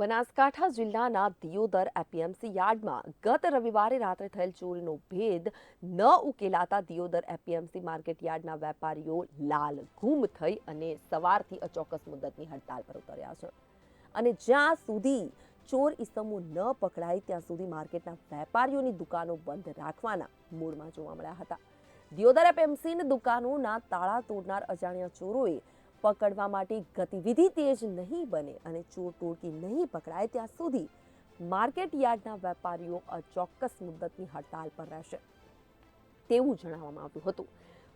બનાસકાંઠા જિલ્લાના દિયોદર એપીએમસી યાર્ડમાં ગત રવિવારે રાત્રે થયેલ ચોરીનો ભેદ ન ઉકેલાતા દિયોદર એપીએમસી માર્કેટ યાર્ડના વેપારીઓ લાલ ઘૂમ થઈ અને સવારથી અચોક્કસ મુદતની હડતાલ પર ઉતર્યા છે. અને જ્યાં સુધી ચોર ઇસમો ન પકડાય, ત્યાં સુધી માર્કેટના વેપારીઓની દુકાનો બંધ રાખવાના મૂડમાં જોવા મળ્યા હતા. દિયોદર એપીએમસીની દુકાનોના તાળા તોડનાર અજાણ્યા ચોરોએ પકડવા માટે ગતિવિધિ તેજ નહીં બને અને ચોર ટોળકી નહીં પકડાય, ત્યાં સુધી માર્કેટ યાર્ડના વેપારીઓ અચોક્કસ મુદ્દતની હડતાલ પર રહેશે. તેવું જણાવવામાં આવ્યું હતું.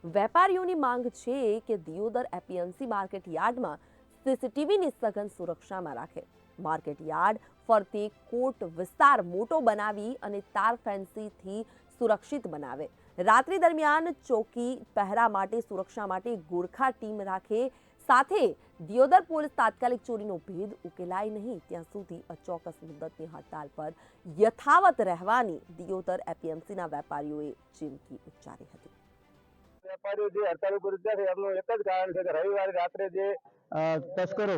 વેપારીઓની માંગ છે કે દિયોદર એપીએમસી માર્કેટ યાર્ડમાં સીસીટીવીની સઘન સુરક્ષામાં રાખે. માર્કેટ યાર્ડ ફરતે કોટ વિસ્તાર મોટો બનાવી અને તાર ફેન્સીથી સુરક્ષિત બનાવે. રાત્રિ દરમિયાન ચોકી પહેરા માટે સુરક્ષા માટે ગોરખા ટીમ રાખે. સાથે દિયોદર પોલીસ તાત્કાલિક ચોરીનો ભેદ ઉકેલાય નહીં. ત્યાં સુધી અચોક્કસ મુદ્દતની હડતાલ પર યથાવત રહેવાની દિયોદર એપીએમસીના વેપારીઓએ ચીમકી ઉચ્ચારી હતી. વેપારીઓ જે હડતાલ ઉપર ઉતર્યા છે, એમનું એક જ કારણ છે કે રવિવારે રાત્રે જે તસ્કરો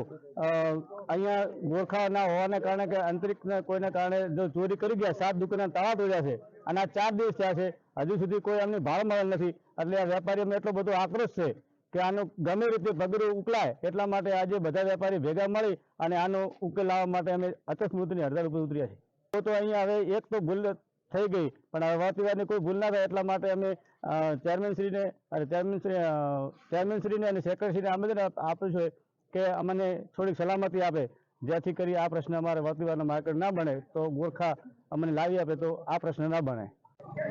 અહીંયા ગોરખા ના કારણે કે અંતરિક્ષના કોઈને કારણે જો ચોરી કરી ગયા, સાત દુકાન તાળા તોડ્યા છે અને આ ચાર દિવસ થયા છે. હજુ સુધી કોઈ એમની ભાવ મળેલ નથી. એટલે વેપારીઓમાં એટલો બધો આક્રોશ છે કે આનું ગમે રીતે પગડું ઉકલાય એટલા માટે આજે બધા વેપારી ભેગા મળી અને આનો ઉકેલ લાવવા માટે અમે અકસ્મૃતની હડતાલ ઉપર ઉતર્યા છીએ. તો અહીંયા હવે એક તો ભૂલ થઈ ગઈ, પણ હવે વાતવિવાદની કોઈ ભૂલ ના થાય, એટલા માટે અમે ચેરમેનશ્રીને અને ચેરમેનશ્રી ચેરમેનશ્રીને અને સેક્રેટરીને આમંત્રણ આપ- આપ્યું છે કે અમને થોડીક સલામતી આપે. જેથી કરી આ પ્રશ્ન અમારે વાતવિવાદનો માર્કેટ ના બને, તો ગોરખા અમને લાવી આપે, તો આ પ્રશ્ન ના બને.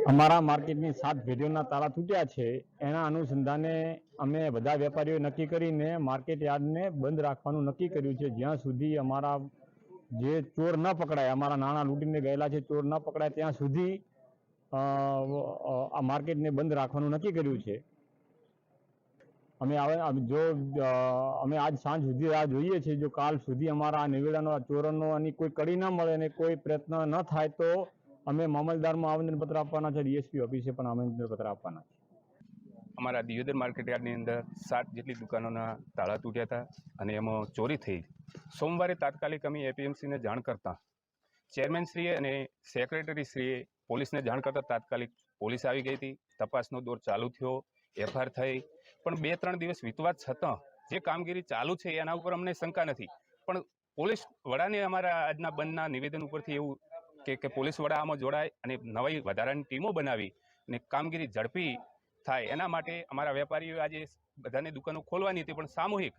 અમારા માર્કેટની સાત ભેડીઓના તાળા તૂટ્યા છે. એના અનુસંધાને અમે બધા વેપારીઓએ નક્કી કરીને માર્કેટ યાર્ડને બંધ રાખવાનું નક્કી કર્યું છે. જ્યાં સુધી અમારા જે ચોર ન પકડાય, અમારા નાણાં લૂંટીને ગયેલા છે, ચોર ન પકડાય, ત્યાં સુધી આ માર્કેટને બંધ રાખવાનું નક્કી કર્યું છે. અમે આવે જો અમે આજ સાંજ સુધી રાહ જોઈએ છીએ જો કાલ સુધી અમારા આ નિવેડનો આ ચોરોનો અને કોઈ કડી ન મળે અને કોઈ પ્રયત્ન ન થાય તો અમે મામલદારમાં આવેદનપત્ર આપવાના છે, ડીએસપી ઓફિસે પણ આવેદનપત્ર આપવાના છે. અમારા દિયોદર માર્કેટ યાર્ડની અંદર સાત જેટલી દુકાનોના તાળા તૂટ્યા હતા અને એમાં ચોરી થઈ. સોમવારે તાત્કાલિક અમે એપીએમસીને જાણ કરતા. ચેરમેનશ્રીએ અને સેક્રેટરીશ્રીએ પોલીસને જાણ કરતા તાત્કાલિક પોલીસ આવી ગઈ હતી. તપાસનો દોર ચાલુ થયો એફઆર થઈ. પણ બે ત્રણ દિવસ વીતવા છતાં જે કામગીરી ચાલુ છે એના ઉપર અમને શંકા નથી. પણ પોલીસ વડાને અમારા આજના બંધના નિવેદન ઉપરથી એવું કે કે પોલીસ વડા આમાં જોડાય અને નવી વધારાની ટીમો બનાવી અને કામગીરી ઝડપી થાય. એના માટે અમારા વેપારીઓ આજે બધાની દુકાનો ખોલવાની હતી, પણ સામૂહિક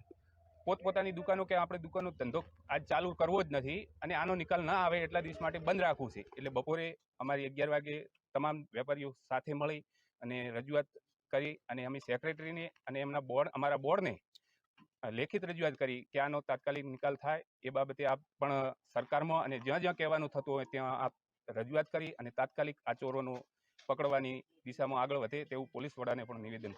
પોતપોતાની દુકાનો કે આપણે દુકાનો ધંધો આજ ચાલુ કરવો જ નથી અને આનો નિકાલ ના આવે એટલા દિવસ માટે બંધ રાખવું છે. એટલે બપોરે અમારી અગિયાર વાગે તમામ વેપારીઓ સાથે મળી અને રજૂઆત કરી અને અમે સેક્રેટરીને અને એમના બોર્ડ અમારા બોર્ડને લેખિત રજૂઆત કરી કે આનો તાત્કાલિક નિકાલ થાય, એ બાબતે આપ પણ સરકારમાં અને જ્યાં જ્યાં કહેવાનું થતું હોય ત્યાં આપ રજૂઆત કરી અને તાત્કાલિક આ ચોરોનો પકડવાની દિશામાં આગળ વધે તેવું પોલીસ વડાને પણ નિવેદન